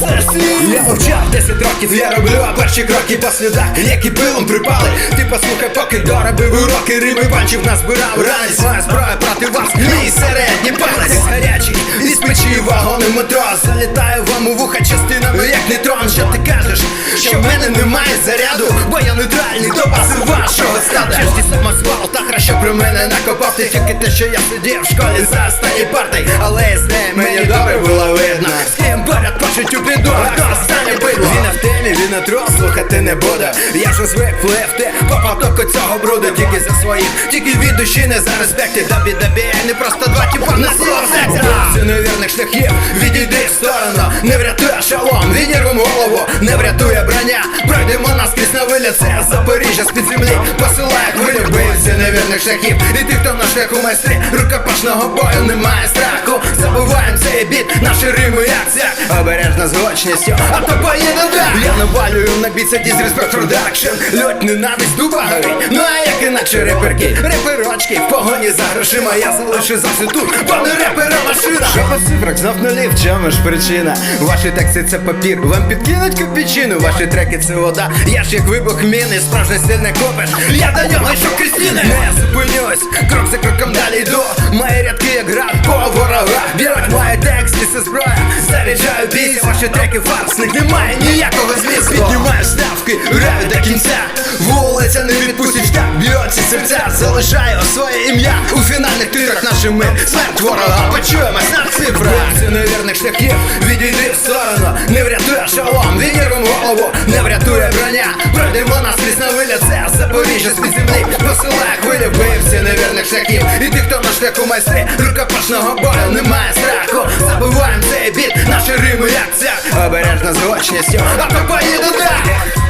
версії Я мовчав 10 років, я роблю а перші кроки по слідах, які пилом припали. Ти послухай, поки доробив уроки, рими панчів назбирав. Ранець моя зброя проти вас, мій середній палець гарячий, із печі вагони метро. Залітаю вам у вуха частинами, як нейтрон Що ти кажеш, що в мене немає заряду, бо я нейтральний до вашого стада. Честі самосвал, та краще про мене накопав Ти тільки те, що я сидів в школі за останній партій Але з ним мені добре у піду, а стане бидло Він в темі, він отрос, трос, слухати не буде. Я вже звик флефти, по потоку цього бруду. Тільки за своїх, тільки від душі не за респекти Дабі, дабі, не просто два тіпа на серце Це невірних шляхів, відійди в сторону Не врятує шалом, відірвем голову Не врятує броня, пройдемо виліт Це Запоріжжя з-під землі. Посилає хвилю Бився невірних шляхів, і ти, хто на шляху майстри Рукопашного бою немає страху. Забуваємо цей біт, наші рими як цяк Обережно з гучністю, а то поїде так. Я навалюю на це Disrespect Production. Лють ненависть дуба горить, ну а як інакше реперки? Реперочки. В погоні за грошима Я залишу завжди тут, не репера машина! Що цифрах? Знов нулі, в чому ж причина? Ваші тексти це папір, вам підкинуть копійчину? Ваші треки це вода, я ж як вибух міни Справжній стиль не копиш, я до нього йшов Крістіни Не зупинюсь, крок за кроком далі йду. Мої рядки як град по ворогах Беруть мої тексти, це зброя. Заряджаю бійся, ваші треки фарс. Них немає ніякого змісту. Піднімаю ставки, граю до кінця. Вулиця не відпустить штаб, б'ється серця. Залишаю своє ім'я у фінальних тирах нашими. Смерть ворога, почуємось на цифрах Це невірних шляхів, відійди голову Не врятує броня, пройдемо на виляце, Це Запоріжжя з-під землі. Посилає хвилі вбивці невірних шляхів. І ти, хто на шляху майстри Рукопашного бою немає страху. Забуваємо цей біт, наші рими як ця Обережно з гочністю, а то